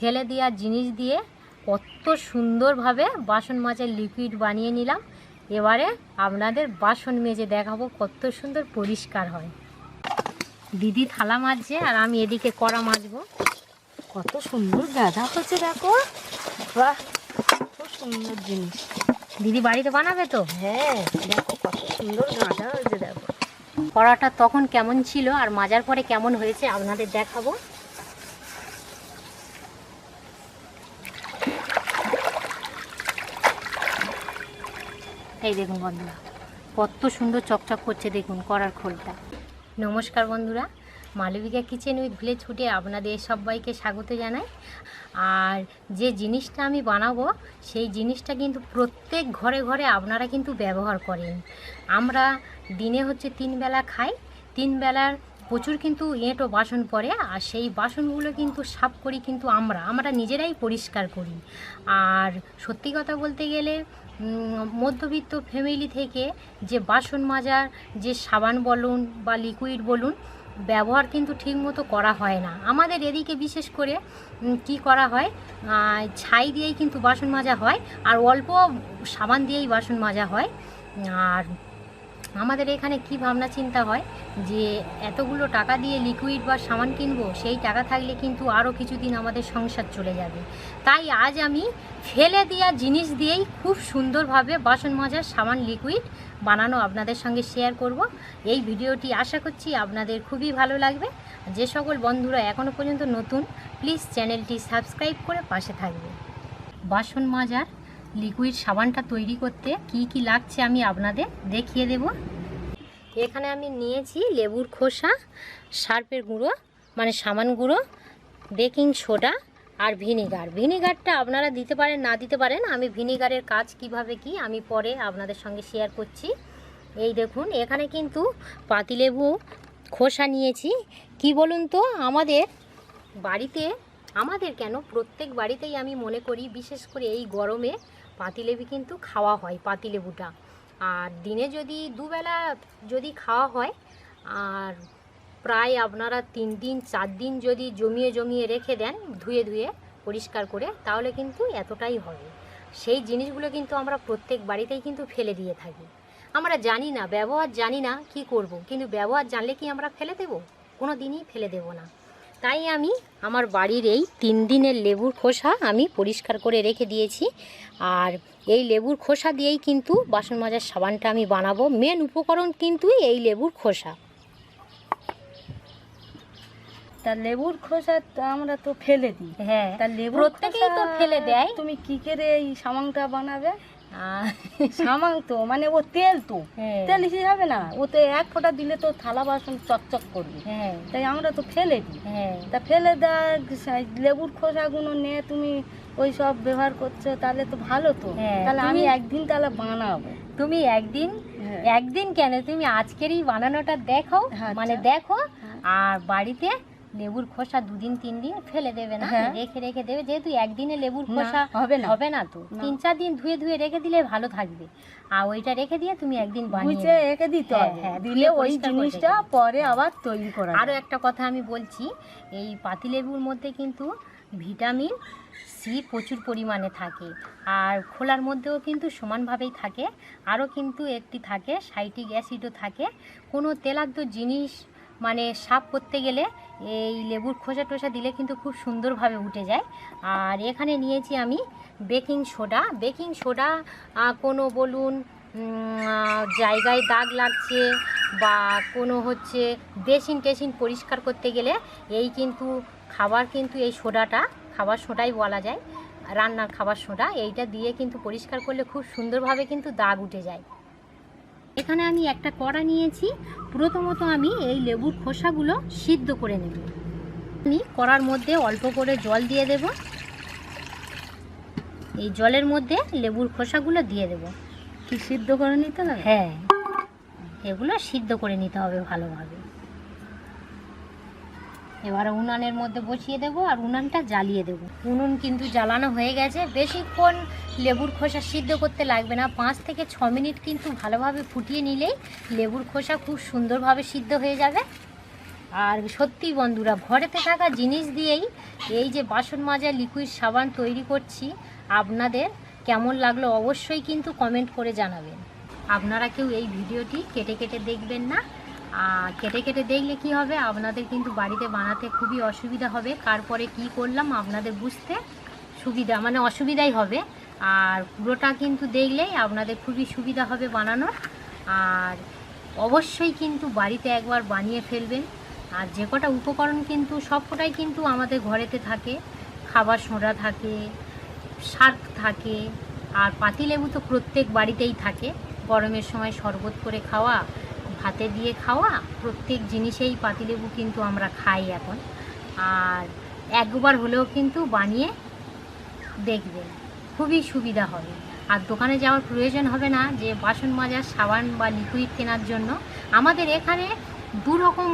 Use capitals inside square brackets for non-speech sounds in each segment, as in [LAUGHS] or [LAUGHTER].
ফেলে দেওয়া জিনিস দিয়ে কত সুন্দরভাবে বাসন মাজার লিকুইড বানিয়ে নিলাম। এবারে আপনাদের বাসন মেজে দেখাবো কত সুন্দর পরিষ্কার হয়। দিদি থালা মাজছে আর আমি এদিকে কড়া মাজবো। কত সুন্দর গাঁদা হচ্ছে দেখো। বাহ খুব সুন্দর জিনিস। দিদি বাড়িতে বানাবে তো? হ্যাঁ দেখো কত সুন্দর গাঁদা হয়েছে দেখো। কড়াটা তখন কেমন ছিল আর মাজার পরে কেমন হয়েছে আপনাদের দেখাবো। এই দেখুন বন্ধুরা, কত সুন্দর চকচক করছে দেখুন করার খোলটা। নমস্কার বন্ধুরা, মালবিকা কিচেন উইথ ভিলেজ ফুটে আপনাদের সবাইকে স্বাগত জানাই। আর যে জিনিসটা আমি বানাবো, সেই জিনিসটা কিন্তু প্রত্যেক ঘরে ঘরে আপনারা কিন্তু ব্যবহার করেন। আমরা দিনে হচ্ছে তিন বেলা খাই, তিন বেলার প্রচুর কিন্তু এঁটো বাসন পড়ে, আর সেই বাসনগুলো কিন্তু সাফ করি কিন্তু আমরা আমরা নিজেরাই পরিষ্কার করি। আর সত্যি কথা বলতে গেলে মধ্যবিত্ত ফ্যামিলি থেকে যে বাসন মাজার, যে সাবান বলুন বা লিকুইড বলুন, ব্যবহার কিন্তু ঠিকমতো করা হয় না। আমাদের এদিকে বিশেষ করে কি করা হয়? ছাই দিয়েই কিন্তু বাসন মাজা হয়, আর অল্প সাবান দিয়েই বাসন মাজা হয়। আর আমাদের এখানে কি ভাবনা চিন্তা হয়? যে এতগুলো টাকা দিয়ে লিকুইড বা সামান কিনবো, সেই টাকা থাকলে কিন্তু আরও কিছুদিন আমাদের সংসার চলে যাবে। তাই আজ আমি ফেলে দেওয়া জিনিস দিয়েই খুব সুন্দরভাবে বাসন মাজার সাবান লিকুইড বানানো আপনাদের সঙ্গে শেয়ার করব। এই ভিডিওটি আশা করছি আপনাদের খুবই ভালো লাগবে। যে সকল বন্ধুরা এখনও পর্যন্ত নতুন প্লিজ চ্যানেলটি সাবস্ক্রাইব করে পাশে থাকবে। বাসন মাজার লিকুইড সাবানটা তৈরি করতে কি কি লাগছে আমি আপনাদের দেখিয়ে দেব। এখানে আমি নিয়েছি লেবুর খোসা, সার্পের গুঁড়ো মানে সামান গুঁড়ো, বেকিং সোডা আর ভিনিগার। ভিনিগারটা আপনারা দিতে পারেন, না দিতে পারেন, আমি ভিনিগারের কাজ কীভাবে কি আমি পরে আপনাদের সঙ্গে শেয়ার করছি। এই দেখুন, এখানে কিন্তু পাতিলেবু খোসা নিয়েছি। কি বলুন তো, আমাদের বাড়িতে, আমাদের কেন প্রত্যেক বাড়িতেই আমি মনে করি, বিশেষ করে এই গরমে পাতিলেবু কিন্তু খাওয়া হয়, পাতিলেবুটা। আর দিনে যদি দুবেলা যদি খাওয়া হয়, আর প্রায় আপনারা তিন দিন, চার দিন যদি জমিয়ে জমিয়ে রেখে দেন, ধুয়ে ধুয়ে পরিষ্কার করে, তাহলে কিন্তু এতটাই হবে। সেই জিনিসগুলো কিন্তু আমরা প্রত্যেক বাড়িতেই কিন্তু ফেলে দিয়ে থাকি। আমরা জানি না, ব্যবহার জানি না কি করব, কিন্তু ব্যবহার জানলে কি আমরা ফেলে দেব? কোনো দিনই ফেলে দেব না। তাই আমি আমার বাড়ির এই তিন দিনের লেবুর খোসা আমি পরিষ্কার করে রেখে দিয়েছি। আর এই লেবুর খোসা দিয়েই কিন্তু বাসন মাজার সাবানটা আমি বানাবো। মেন উপকরণ কিন্তু এই লেবুর খোসা। তা লেবুর খোসা তো আমরা তো ফেলে দিই। হ্যাঁ তা লেবুর প্রত্যেকেই তো ফেলে দেয়। তুমি কি করে এই সামাংটা বানাবে? সামাং তো মানে ও তেল তো। হ্যাঁ। তেল হিসেবে না। ও তো এক ফোঁটা দিলে তো থালা বাসন চকচক করবে। হ্যাঁ। তাই আমরা তো ফেলে দিই। হ্যাঁ। তা ফেলে দেওয়া লেবুর খোসাগুলো নিয়ে তুমি ওই সব ব্যবহার করছ তাহলে তো ভালো তো। তাহলে আমি একদিন তাহলে বানাবো। তুমি একদিন। একদিন কেন তুমি আজকেরই বানানোটা দেখো আচ্ছা। মানে দেখো। আর বাড়িতে লেবুর খোসা দুদিন তিন দিন ফেলে দেবে না হ্যাঁ। রেখে রেখে দেবে। যেহেতু একদিনে লেবুর খোসা হবে না। হবে না তো। তিন চার দিন ধুয়ে ধুয়ে রেখে দিলে ভালো থাকবে। আর ওইটা রেখে দিয়ে তুমি একদিন বানিয়ে রেখে দিতে হ্যাঁ, হবে। হ্যাঁ, দিলে ওই জিনিসটা পরে আবার তৈরি করা আরও একটা কথা আমি বলছি এই পাতিলেবুর মধ্যে কিন্তু ভিটামিন সি প্রচুর পরিমাণে থাকে। আর খোলার মধ্যেও কিন্তু সমানভাবেই থাকে। আরও কিন্তু একটি থাকে সাইটিক অ্যাসিডও থাকে। কোনো তেলাক্ত জিনিস মানে সাফ করতে গেলে এই লেবুর খোসা টোসা দিলে কিন্তু খুব সুন্দরভাবে উঠে যায়। আর এখানে নিয়েছি আমি বেকিং সোডা। বেকিং সোডা কোনো বলুন জায়গায় দাগ লাগছে বা কোনো হচ্ছে বেসিন টেসিন পরিষ্কার করতে গেলে এই কিন্তু খাবার কিন্তু এই সোডাটা, খাবার সোডাই বলা যায়, রান্নার খাবার সোডা, এইটা দিয়ে কিন্তু পরিষ্কার করলে খুব সুন্দরভাবে কিন্তু দাগ উঠে যায়। এখানে আমি একটা কড়া নিয়েছি। প্রথমত আমি এই লেবুর খোসাগুলো সিদ্ধ করে নেব। আমি কড়ার মধ্যে অল্প করে জল দিয়ে দেব। এই জলের মধ্যে লেবুর খোসাগুলো দিয়ে দেব। কি সিদ্ধ করে নিতে হবে হ্যাঁ এগুলো সিদ্ধ করে নিতে হবে ভালোভাবে। এবার উনানের মধ্যে বসিয়ে দেব আর উনানটা জ্বালিয়ে দেব। উনুন কিন্তু জ্বালানো হয়ে গেছে। বেশিক্ষণ লেবুর খোসা সিদ্ধ করতে লাগবে না। পাঁচ থেকে ছ মিনিট কিন্তু ভালোভাবে ফুটিয়ে নিলেই লেবুর খোসা খুব সুন্দরভাবে সিদ্ধ হয়ে যাবে। আর সত্যি বন্ধুরা, ঘরেতে থাকা জিনিস দিয়েই এই যে বাসন মাজা লিকুইড সাবান তৈরি করছি, আপনাদের কেমন লাগল অবশ্যই কিন্তু কমেন্ট করে জানাবেন। আপনারা কেউ এই ভিডিওটি কেটে কেটে দেখবেন না। কেটে কেটে দেখলে কি হবে? আপনাদের কিন্তু বাড়িতে বানাতে খুবই অসুবিধা হবে। তারপরে কি করলাম? আপনাদের বুঝতে সুবিধা মানে অসুবিধাই হবে। আর পুরোটা কিন্তু দেখলেই আপনাদের খুবই সুবিধা হবে বানানোর। আর অবশ্যই কিন্তু বাড়িতে একবার বানিয়ে ফেলবেন। আর যে কটা উপকরণ কিন্তু সবকটাই কিন্তু আমাদের ঘরেতে থাকে। খাবার সোডা থাকে শার্ক থাকে, আর পাতিলেবু তো প্রত্যেক বাড়িতেই থাকে। গরমের সময় শরবত করে খাওয়া ভাতে দিয়ে খাওয়া, প্রত্যেক জিনিসেই পাতিলেবু কিন্তু আমরা খাই এখন। আর একবার হলেও কিন্তু বানিয়ে দেখবেন, খুবই সুবিধা হবে। আর দোকানে যাওয়ার প্রয়োজন হবে না যে বাসন মাজার সাবান বা লিকুইড কেনার জন্য। আমাদের এখানে দু রকম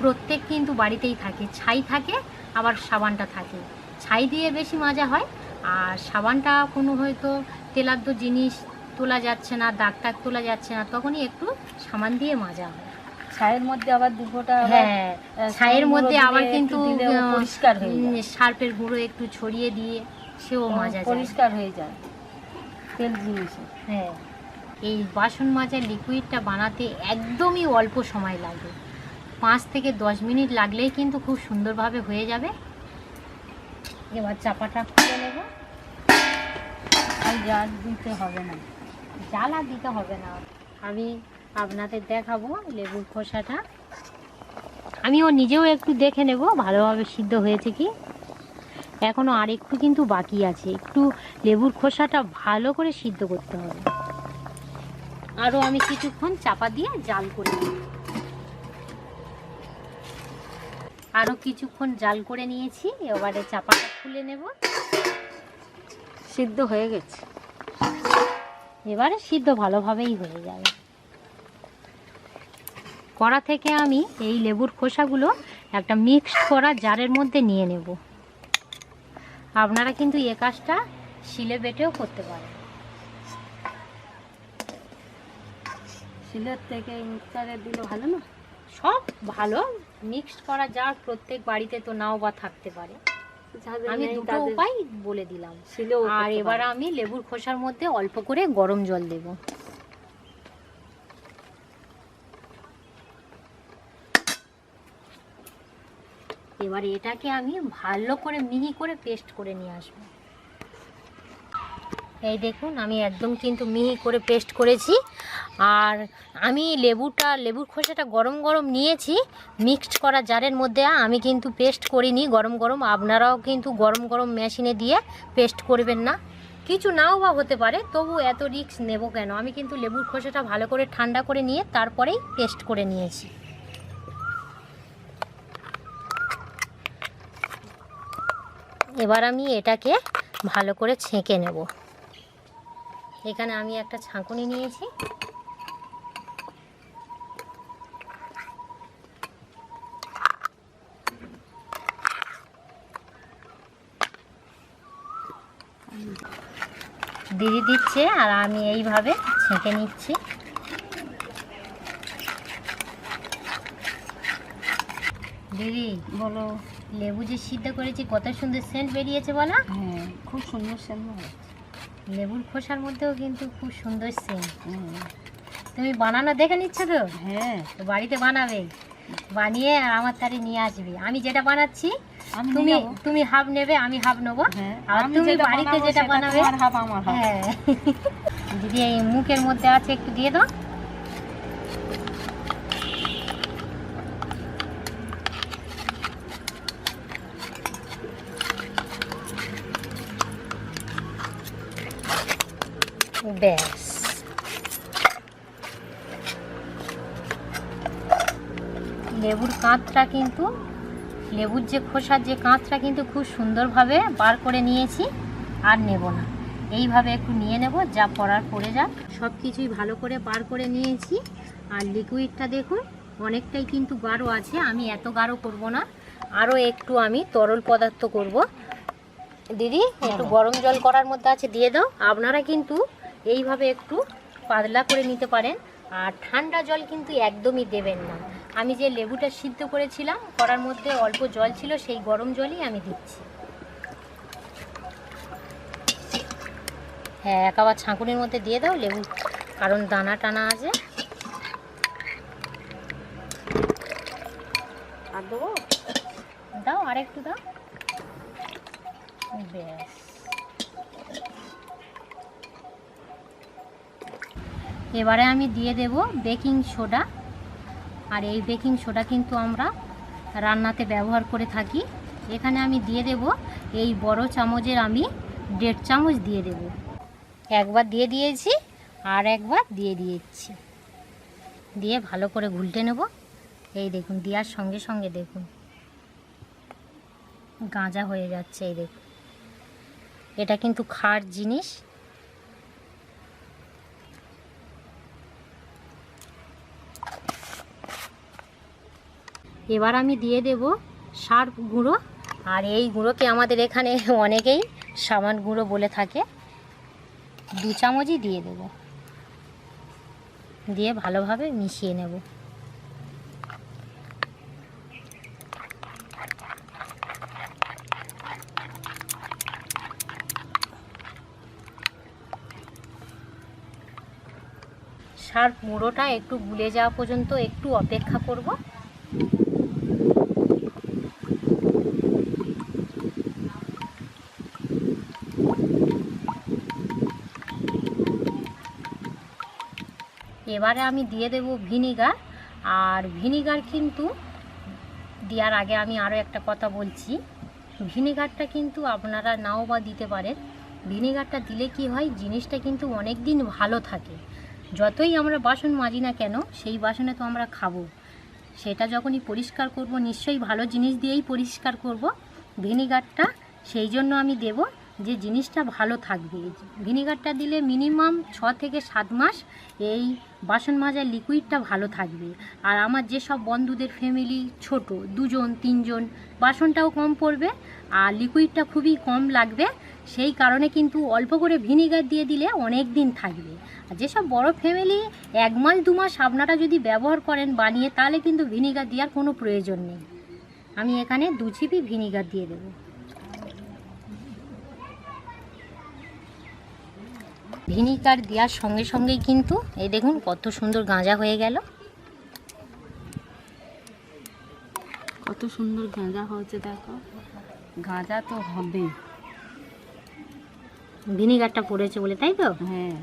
প্রত্যেক কিন্তু বাড়িতেই থাকে। ছাই থাকে, আবার সাবানটা থাকে। ছাই দিয়ে বেশি মাজা হয়, আর সাবানটা কোনো হয়তো তেলাদ্য জিনিস তোলা যাচ্ছে না দাগ টাগ তোলা যাচ্ছে না তখনই একটু সামান দিয়ে মাজা হয়। ছায়ের মধ্যে আবার দুপুরটা হ্যাঁ ছাইয়ের মধ্যে আবার কিন্তু পরিষ্কার হয়ে যায়। সার্পের গুঁড়ো একটু ছড়িয়ে দিয়ে সেও মাজা পরিষ্কার হয়ে যায় তেল জিনিসে। হ্যাঁ এই বাসন মাজার লিকুইডটা বানাতে একদমই অল্প সময় লাগবে পাঁচ থেকে দশ মিনিট লাগলেই কিন্তু খুব সুন্দরভাবে হয়ে যাবে। এবার চাপাটা খুলে নেব। আর জাল দিতে হবে না। আর দিতে হবে না। আমি আপনাদের দেখাবো লেবুর খোসাটা। আমিও নিজেও একটু দেখে নেব, ভালোভাবে সিদ্ধ হয়েছে কি। এখনও আর একটু কিন্তু বাকি আছে, একটু লেবুর খোসাটা ভালো করে সিদ্ধ করতে হবে। আরও আমি কিছুক্ষণ চাপা দিয়ে জাল করে নেব। আরও কিছুক্ষণ জাল করে নিয়েছি, এবারে চাপাটা খুলে নেব। সিদ্ধ হয়ে গেছে। এবারে সিদ্ধ ভালোভাবেই হয়ে যাবে। কড়া থেকে আমি এই লেবুর খোসাগুলো একটা মিক্সড করা জারের মধ্যে নিয়ে নেব। আপনারা কিন্তু এ কাজটা শিলে বেটেও করতে পারেন। শিলের থেকে মিক্সারে দিলে ভালো না? সব ভালো। মিক্সড করা জার প্রত্যেক বাড়িতে তো নাও বা থাকতে পারে। আমি দুটো উপায় বলে দিলাম। শিলেও আর এবার আমি লেবুর খোসার মধ্যে অল্প করে গরম জল দেব। এবার এটাকে আমি ভালো করে মিহি করে পেস্ট করে নিয়ে আসব। এই দেখুন আমি একদম কিন্তু মিহি করে পেস্ট করেছি। আর আমি লেবুটা, লেবুর খোসাটা গরম গরম নিয়েছি মিক্সড করা জারের মধ্যে। আমি কিন্তু পেস্ট করিনি, গরম গরম। আপনারাও কিন্তু গরম গরম মেশিনে দিয়ে পেস্ট করবেন না। কিছু নাও বা হতে পারে, তবু এত রিস্ক নেব কেন? আমি কিন্তু লেবুর খোসাটা ভালো করে ঠান্ডা করে নিয়ে তারপরেই পেস্ট করে নিয়েছি। এবার আমি এটাকে ভালো করে ছেঁকে নেব। এখানে আমি একটা ছাঁকুনি নিয়েছি। দিদি দিচ্ছে আর আমি এইভাবে ছেঁকে নিচ্ছি। দিদি বলো লেবু যে সিদ্ধ করেছি কত সুন্দর সেন্ট বেরিয়েছে বলো? হ্যাঁ খুব সুন্দর সেন্ট লেবুর খোসার মধ্যেও কিন্তু খুব সুন্দর সেন্ট। তুমি বানানো দেখে নিচ্ছ তো? হ্যাঁ। তো বাড়িতে বানাবে। বানিয়ে আর আমার তারে নিয়ে আসবে। আমি যেটা বানাচ্ছি তুমি তুমি হাফ নেবে আমি হাফ নেব। হ্যাঁ আর তুমি বাড়িতে যেটা বানাবে হাফ আমার হ্যাঁ। দিদি এই মুখের মধ্যে আছে একটু দিয়ে দাও। ব্যাস। লেবুর কাঁচটা কিন্তু লেবুর যে খোসার যে কাঁচটা কিন্তু খুব সুন্দরভাবে বার করে নিয়েছি, আর নেব না। এইভাবে একটু নিয়ে নেব, যা পড়ার পড়ে যাক। সব কিছুই ভালো করে বার করে নিয়েছি, আর লিকুইডটা দেখুন, অনেকটাই কিন্তু গাঢ় আছে, আমি এত গাঢ় করব না, আরও একটু আমি তরল পদার্থ করব। দিদি, একটু গরম জল করার মধ্যে আছে, দিয়ে দাও। আপনারা কিন্তু এইভাবে একটু পাতলা করে নিতে পারেন, আর ঠান্ডা জল কিন্তু একদমই দেবেন না। আমি যে লেবুটা সিদ্ধ করেছিলাম করার মধ্যে অল্প জল ছিল সেই গরম জলই আমি দিচ্ছি। হ্যাঁ এক আবার ছাঁকুনির মধ্যে দিয়ে দাও লেবু কারণ দানা টানা আছে। আর দেবো? দাও আর একটু দাও। ব্যাস। এবারে আমি দিয়ে দেব বেকিং সোডা। আর এই বেকিং সোডা কিন্তু আমরা রান্নাতে ব্যবহার করে থাকি। এখানে আমি দিয়ে দেব, এই বড় চামচের আমি দেড় চামচ দিয়ে দেব। একবার দিয়ে দিয়েছি আর একবার দিয়ে দিয়েছি। দিয়ে ভালো করে ঘুলটে নেব। এই দেখুন, দেওয়ার সঙ্গে সঙ্গে দেখুন। গাঁজা হয়ে যাচ্ছে, এই দেখুন। এটা কিন্তু খার জিনিস। এবার আমি দিয়ে দেব সার গুঁড়ো। আর এই গুঁড়োকে আমাদের এখানে [LAUGHS] অনেকেই সামান গুঁড়ো বলে থাকে। দু চামচই দিয়ে দেব। দিয়ে ভালোভাবে মিশিয়ে নেব। সার গুঁড়োটা একটু গুলে যাওয়া পর্যন্ত একটু অপেক্ষা করব। এবারে আমি দিয়ে দেব ভিনিগার। আর ভিনিগার কিন্তু দেওয়ার আগে আমি আরও একটা কথা বলছি। ভিনিগারটা কিন্তু আপনারা নাও বা দিতে পারেন। ভিনিগারটা দিলে কি হয়, জিনিসটা কিন্তু অনেক দিন ভালো থাকে। যতই আমরা বাসন মাজি না কেন, সেই বাসনে তো আমরা খাব। সেটা যখনই পরিষ্কার করব, নিশ্চয়ই ভালো জিনিস দিয়েই পরিষ্কার করব। ভিনিগারটা সেই জন্য আমি দেব যে জিনিসটা ভালো থাকবে। ভিনিগারটা দিলে মিনিমাম ছ থেকে সাত মাস এই বাসন মাজার লিকুইডটা ভালো থাকবে। আর আমার যেসব বন্ধুদের ফ্যামিলি ছোট, দুজন, তিনজন, বাসনটাও কম পড়বে আর লিকুইডটা খুবই কম লাগবে। সেই কারণে কিন্তু অল্প করে ভিনিগার দিয়ে দিলে অনেক দিন থাকবে। আর যেসব বড় ফ্যামিলি এক মাস, দু মাস আপনারা যদি ব্যবহার করেন বানিয়ে, তাহলে কিন্তু ভিনিগার দেওয়ার কোনো প্রয়োজন নেই। আমি এখানে দু চিপি ভিনিগার দিয়ে দেবো। ভিনিগার দেওয়ার সঙ্গে সঙ্গেই কিন্তু এই দেখুন কত সুন্দর গাঁজা হয়ে গেল। কত সুন্দর গাঁজা হয়েছে দেখো। গাঁজা তো হবে ভিনিগারটা পড়েছে বলে তাই তো? হ্যাঁ।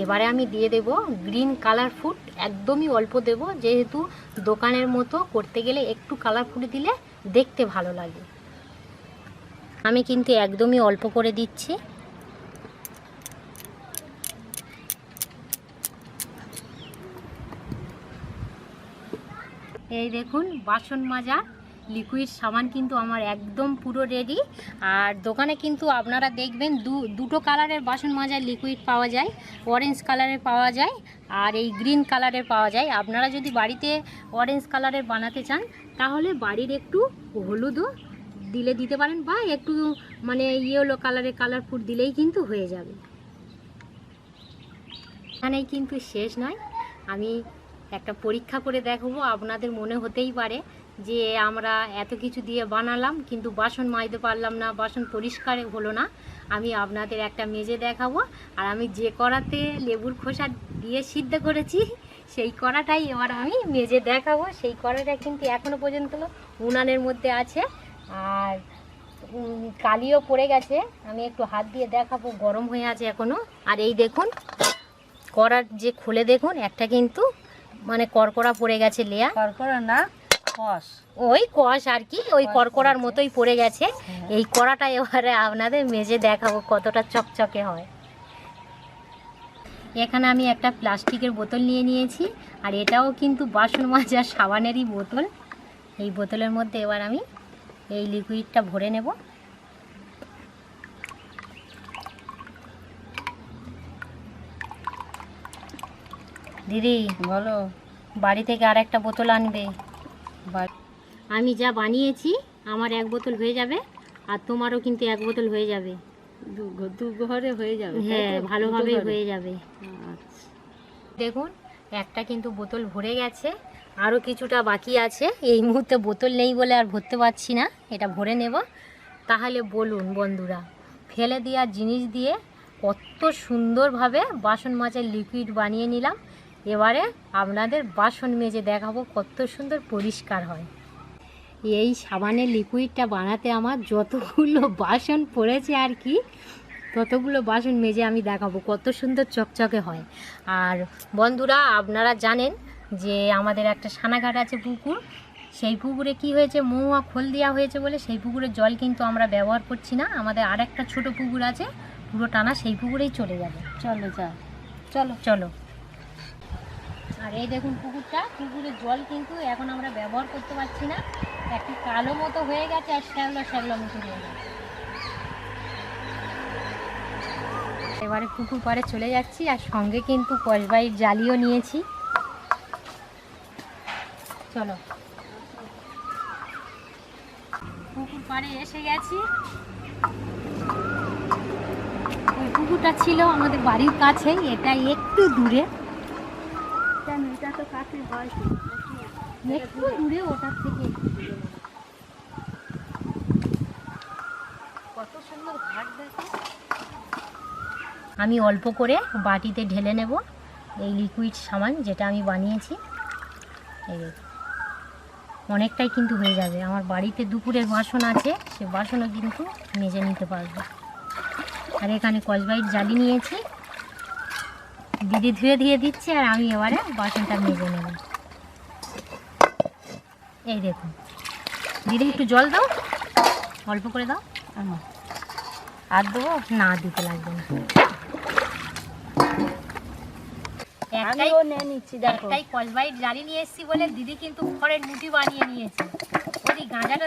এবারে আমি দিয়ে দেব গ্রিন কালার ফুড একদমই অল্প দেব যেহেতু দোকানের মতো করতে গেলে একটু কালার ফুড দিলে দেখতে ভালো লাগে। আমি কিন্তু একদমই অল্প করে দিচ্ছি। এই দেখুন, বাসন মাজা লিকুইড সাবান কিন্তু আমার একদম পুরো রেডি আর দোকানে কিন্তু আপনারা দেখবেন দু, দুটো কালারের বাসন মাজার লিকুইড পাওয়া যায় অরেঞ্জ কালারের পাওয়া যায়, আর এই গ্রিন কালারের পাওয়া যায়। আপনারা যদি বাড়িতে অরেঞ্জ কালারের বানাতে চান, তাহলে বাড়ির একটু হলুদও দিলে দিতে পারেন, বা একটু মানে ইয়েলো কালারের কালার ফুড দিলেই কিন্তু হয়ে যাবে। এখানেই কিন্তু শেষ নয়। আমি একটা পরীক্ষা করে দেখাবো, আপনাদের মনে হতেই পারে যে আমরা এত কিছু দিয়ে বানালাম, কিন্তু বাসন মাজতে পারলাম না, বাসন পরিষ্কার হলো না। আমি আপনাদের একটা মেজে দেখাবো, আর আমি যে কড়াতে লেবুর খোসা দিয়ে সিদ্ধ করেছি, সেই কড়াটাই এবার আমি মেজে দেখাবো। সেই কড়াটা কিন্তু এখনও পর্যন্ত উনানের মধ্যে আছে, আর কালিও পড়ে গেছে। আমি একটু হাত দিয়ে দেখাবো, গরম হয়ে আছে এখনও আর এই দেখুন, কড়ার যে খুলে দেখুন, একটা কিন্তু মানে করকড়া পড়ে গেছে লেয়া। কড়কড়া না কষ। ওই কষ আর কি ওই করকড়ার মতোই পড়ে গেছে। এই কড়াটা এবারে আপনাদের মেজে দেখাবো কতটা চকচকে হয়। এখানে আমি একটা প্লাস্টিকের বোতল নিয়ে নিয়েছি আর এটাও কিন্তু বাসন মাজার সাবানেরই বোতল। এই বোতলের মধ্যে এবার আমি এই লিকুইডটা ভরে নেব। দিদি বলো বাড়ি থেকে আর একটা বোতল আনবে। আমি যা বানিয়েছি আমার এক বোতল হয়ে যাবে আর তোমারও কিন্তু এক বোতল হয়ে যাবে। দু ঘরে হয়ে যাবে হ্যাঁ তো? ভালোভাবেই হয়ে যাবে। আচ্ছা। দেখুন একটা কিন্তু বোতল ভরে গেছে আরও কিছুটা বাকি আছে। এই মুহূর্তে বোতল নেই বলে আর ভরতে পারছি না এটা ভরে নেব। তাহলে বলুন বন্ধুরা ফেলে দেওয়ার জিনিস দিয়ে কত সুন্দরভাবে বাসন মাছের লিকুইড বানিয়ে নিলাম। এবারে আপনাদের বাসন মেজে দেখাবো কত সুন্দর পরিষ্কার হয়। এই সাবানের লিকুইডটা বানাতে আমার যতগুলো বাসন পড়েছে আর কি ততগুলো বাসন মেজে আমি দেখাবো কত সুন্দর চকচকে হয়। আর বন্ধুরা আপনারা জানেন যে আমাদের একটা সানাঘাট আছে পুকুর সেই পুকুরে কি হয়েছে মহুয়া খোল দেওয়া হয়েছে বলে সেই পুকুরের জল কিন্তু আমরা ব্যবহার করছি না আমাদের আর একটা ছোটো পুকুর আছে পুরো টানা সেই পুকুরেই চলে যাবে। চলো যা চলো চলো। আর এই দেখুন পুকুরটা পুকুরের জল কিন্তু এখন আমরা ব্যবহার করতে পারছি না। একটু কালো মতো হয়ে গেছে আর শ্যাগলো শ্যাগলো মতো হয়ে গেছে। এবারে পুকুর পাড়ে চলে যাচ্ছি আর সঙ্গে কিন্তু কসবাইয়ের জালিও নিয়েছি। চলো। পুকুর পাড়ে এসে গেছি। ওই পুকুরটা ছিল আমাদের বাড়ির কাছে এটা একটু দূরে কেন এটা তো কাছে হয় একটু দূরে ওটার থেকে। একটু দূরে। কত সুন্দর ঘাট দেখো। আমি অল্প করে বাটিতে ঢেলে নেব এই লিকুইড সামান যেটা আমি বানিয়েছি। এই অনেকটাই কিন্তু হয়ে যাবে। আমার বাড়িতে দুপুরের বাসন আছে সে বাসনও কিন্তু মেজে নিতে পারব। আর এখানে কসবাইট জালি নিয়েছি। দিদি ধুয়ে দিয়ে দিচ্ছে আর আমি এবারে বাসনটা মেজে নেব। এই দেখুন। দিদি একটু জল দাও। অল্প করে দাও। আর দেবো? না দিতে লাগবে না। একটাই দেখো। কসবাইট নিয়ে এসেছি বলে দিদি কিন্তু খড়ের বানিয়ে নিয়েছে। ওই গাঁজাটা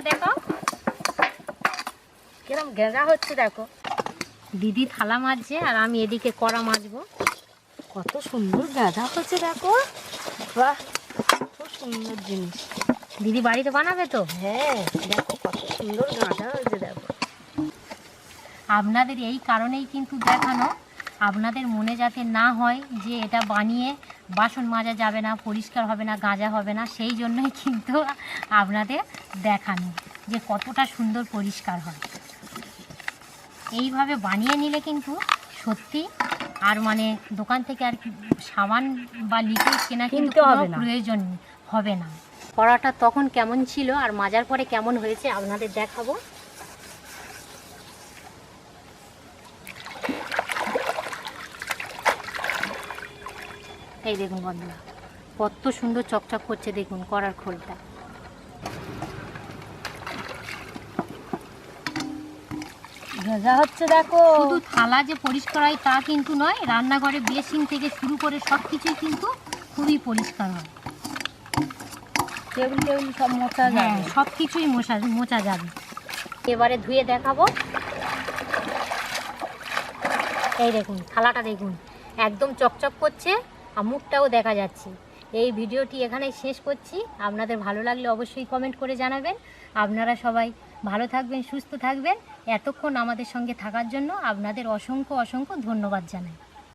কিরম গেঁজা হচ্ছে দেখো। দিদি থালা মাজছে আর আমি এদিকে কড়া মাজবো। কত সুন্দর গাঁদা হচ্ছে দেখো। বাহ খুব সুন্দর জিনিস। দিদি বাড়িতে বানাবে তো? হ্যাঁ দেখো কত সুন্দর গাঁদা হয়েছে দেখো। আপনাদের এই কারণেই কিন্তু দেখানো আপনাদের মনে যাতে না হয় যে এটা বানিয়ে বাসন মাজা যাবে না পরিষ্কার হবে না গাঁজা হবে না সেই জন্যই কিন্তু আপনাদের দেখানো যে কতটা সুন্দর পরিষ্কার হয়। এইভাবে বানিয়ে নিলে কিন্তু সত্যি আর মানে দোকান থেকে আর কি সাবান বা লিকুইড কেনা কিন্তু প্রয়োজন হবে না। কড়াটা তখন কেমন ছিল আর মাজার পরে কেমন হয়েছে আপনাদের দেখাবো। এই দেখুন বন্ধুরা কত সুন্দর চকচক করছে দেখুন করার খোলটা। গেঁজা হচ্ছে দেখো। শুধু থালা যে পরিষ্কার হয় তা কিন্তু নয় রান্নাঘরে বেসিন থেকে শুরু করে সব কিছুই কিন্তু খুবই পরিষ্কার হয়। টেবিল টেবিল সব মোছা হ্যাঁ যাবে। সব কিছুই মোছা মোচা যাবে। এবারে ধুয়ে দেখাবো। এই দেখুন থালাটা দেখুন একদম চকচক করছে আর মুখটাও দেখা যাচ্ছে। এই ভিডিওটি এখানেই শেষ করছি। আপনাদের ভালো লাগলে অবশ্যই কমেন্ট করে জানাবেন। আপনারা সবাই ভালো থাকবেন সুস্থ থাকবেন। এতক্ষণ আমাদের সঙ্গে থাকার জন্য আপনাদের অসংখ্য অসংখ্য ধন্যবাদ জানাই।